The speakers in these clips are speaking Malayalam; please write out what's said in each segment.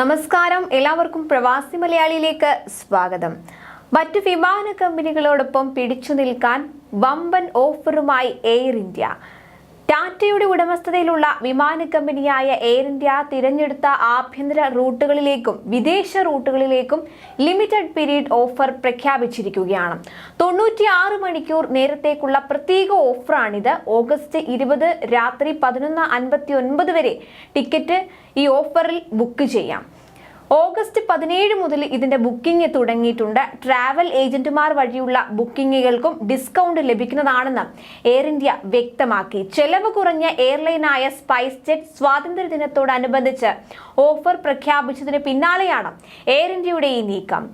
നമസ്കാരം. എല്ലാവർക്കും പ്രവാസി മലയാളിയിലേക്ക് സ്വാഗതം. മറ്റ് വിമാന കമ്പനികളോടൊപ്പം പിടിച്ചു നിൽക്കാൻ വമ്പൻ ഓഫറുമായി എയർ ഇന്ത്യ. ടാറ്റയുടെ ഉടമസ്ഥതയിലുള്ള വിമാന കമ്പനിയായ എയർ ഇന്ത്യ തിരഞ്ഞെടുത്ത ആഭ്യന്തര റൂട്ടുകളിലേക്കും വിദേശ റൂട്ടുകളിലേക്കും ലിമിറ്റഡ് പീരീഡ് ഓഫർ പ്രഖ്യാപിച്ചിരിക്കുകയാണ്. തൊണ്ണൂറ്റിയാറ് മണിക്കൂർ നേരത്തേക്കുള്ള പ്രത്യേക ഓഫറാണിത്. ഓഗസ്റ്റ് ഇരുപത് രാത്രി പതിനൊന്ന് അൻപത്തി ഒൻപത് വരെ ടിക്കറ്റ് ഈ ഓഫറിൽ ബുക്ക് ചെയ്യാം. ഓഗസ്റ്റ് പതിനേഴ് മുതൽ ഇതിന്റെ ബുക്കിംഗ് തുടങ്ങിയിട്ടുണ്ട്. ട്രാവൽ ഏജന്റുമാർ വഴിയുള്ള ബുക്കിങ്ങുകൾക്കും ഡിസ്കൗണ്ട് ലഭിക്കുന്നതാണെന്ന് എയർ ഇന്ത്യ വ്യക്തമാക്കി. ചെലവ് കുറഞ്ഞ എയർലൈനായ സ്പൈസ് ജെറ്റ് സ്വാതന്ത്ര്യ ദിനത്തോടനുബന്ധിച്ച് ഓഫർ പ്രഖ്യാപിച്ചതിന് പിന്നാലെയാണ് എയർ ഇന്ത്യയുടെ ഈ നീക്കം.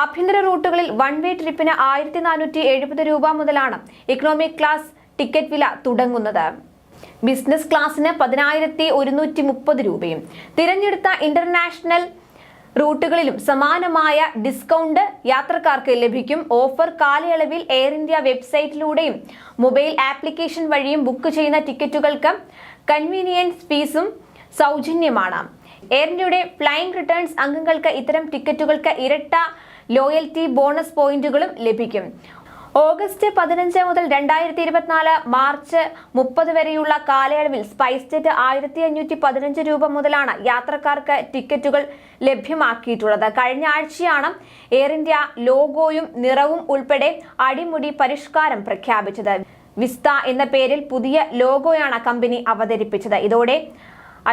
ആഭ്യന്തര റൂട്ടുകളിൽ വൺ വേ ട്രിപ്പിന് ആയിരത്തി നാനൂറ്റി എഴുപത് രൂപ മുതലാണ് ഇക്കണോമിക് ക്ലാസ് ടിക്കറ്റ് വില തുടങ്ങുന്നത്. ബിസിനസ് ക്ലാസ്സിന് പതിനായിരത്തി ഒരുന്നൂറ്റി മുപ്പത് രൂപയും തിരഞ്ഞെടുത്ത ഇന്റർനാഷണൽ റൂട്ടുകളിലും സമാനമായ ഡിസ്കൗണ്ട് യാത്രക്കാർക്ക് ലഭിക്കും. ഓഫർ കാലയളവിൽ എയർ ഇന്ത്യ വെബ്സൈറ്റിലൂടെയും മൊബൈൽ ആപ്ലിക്കേഷൻ വഴിയും ബുക്ക് ചെയ്യുന്ന ടിക്കറ്റുകൾക്ക് കൺവീനിയൻസ് ഫീസും സൗജന്യമാണ്. എയർ ഇന്ത്യയുടെ ഫ്ലൈങ് റിട്ടേൺസ് അംഗങ്ങൾക്ക് ഇത്തരം ടിക്കറ്റുകൾക്ക് ഇരട്ട ലോയൽറ്റി ബോണസ് പോയിന്റുകളും ലഭിക്കും. ഓഗസ്റ്റ് പതിനഞ്ച് മുതൽ രണ്ടായിരത്തി ഇരുപത്തിനാല് മാർച്ച് മുപ്പത് വരെയുള്ള കാലയളവിൽ സ്പൈസ് ജെറ്റ് ആയിരത്തി അഞ്ഞൂറ്റി പതിനഞ്ച് രൂപ മുതലാണ് യാത്രക്കാർക്ക് ടിക്കറ്റുകൾ ലഭ്യമാക്കിയിട്ടുള്ളത്. കഴിഞ്ഞ ആഴ്ചയാണ് എയർ ഇന്ത്യ ലോഗോയും നിറവും ഉൾപ്പെടെ അടിമുടി പരിഷ്കാരം പ്രഖ്യാപിച്ചത്. വിസ്ത എന്ന പേരിൽ പുതിയ ലോഗോയാണ് കമ്പനി അവതരിപ്പിച്ചത്. ഇതോടെ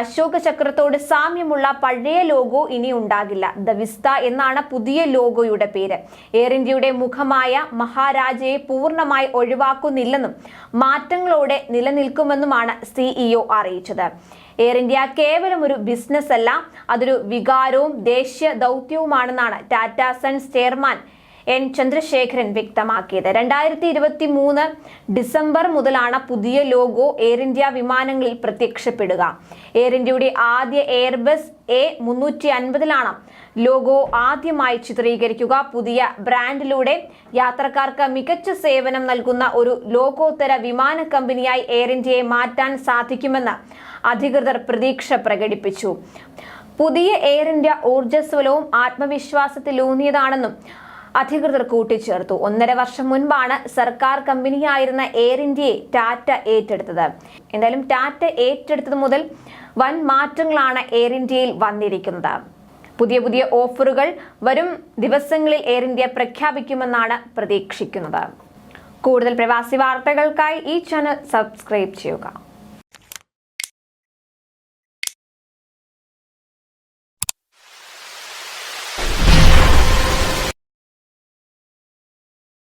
അശോക ചക്രത്തോട് സാമ്യമുള്ള പഴയ ലോഗോ ഇനി ഉണ്ടാകില്ല. ദ വിസ്ത എന്നാണ് പുതിയ ലോഗോയുടെ പേര്. എയർ ഇന്ത്യയുടെ മുഖമായ മഹാരാജയെ പൂർണമായി ഒഴിവാക്കുന്നില്ലെന്നും മാറ്റങ്ങളോടെ നിലനിൽക്കുമെന്നുമാണ് സിഇഒ അറിയിച്ചത്. എയർ ഇന്ത്യ കേവലം ഒരു ബിസിനസ് അല്ല അതൊരു വികാരവും ദേശീയ ദൗത്യവുമാണെന്നാണ് Tata Sons chairman N Chandrasekaran വ്യക്തമാക്കിയത്. രണ്ടായിരത്തി ഇരുപത്തി മൂന്ന് ഡിസംബർ മുതലാണ് പുതിയ ലോഗോ എയർ ഇന്ത്യ വിമാനങ്ങളിൽ പ്രത്യക്ഷപ്പെടുക. എയർ ഇന്ത്യയുടെ ആദ്യ എയർബസ് എ മുന്നൂറ്റി അൻപതിലാണ് ലോഗോ ആദ്യമായി ചിത്രീകരിക്കുക. പുതിയ ബ്രാൻഡിലൂടെ യാത്രക്കാർക്ക് മികച്ച സേവനം നൽകുന്ന ഒരു ലോകോത്തര വിമാന കമ്പനിയായി എയർ ഇന്ത്യയെ മാറ്റാൻ സാധിക്കുമെന്ന് അധികൃതർ പ്രതീക്ഷ പ്രകടിപ്പിച്ചു. പുതിയ എയർ ഇന്ത്യ ഊർജസ്വലവും ആത്മവിശ്വാസത്തിലൂന്നിയതാണെന്നും അധികൃതർ കൂട്ടിച്ചേർത്തു. ഒന്നര വർഷം മുൻപാണ് സർക്കാർ കമ്പനിയായിരുന്ന എയർ ഇന്ത്യയെ ടാറ്റ ഏറ്റെടുത്തത്. എന്തായാലും ടാറ്റ ഏറ്റെടുത്തത് മുതൽ വൻ മാറ്റങ്ങളാണ് എയർ ഇന്ത്യയിൽ വന്നിരിക്കുന്നത്. പുതിയ പുതിയ ഓഫറുകൾ വരും ദിവസങ്ങളിൽ എയർ ഇന്ത്യ പ്രഖ്യാപിക്കുമെന്നാണ് പ്രതീക്ഷിക്കുന്നത്. കൂടുതൽ പ്രവാസി വാർത്തകൾക്കായി ഈ ചാനൽ സബ്സ്ക്രൈബ് ചെയ്യുക.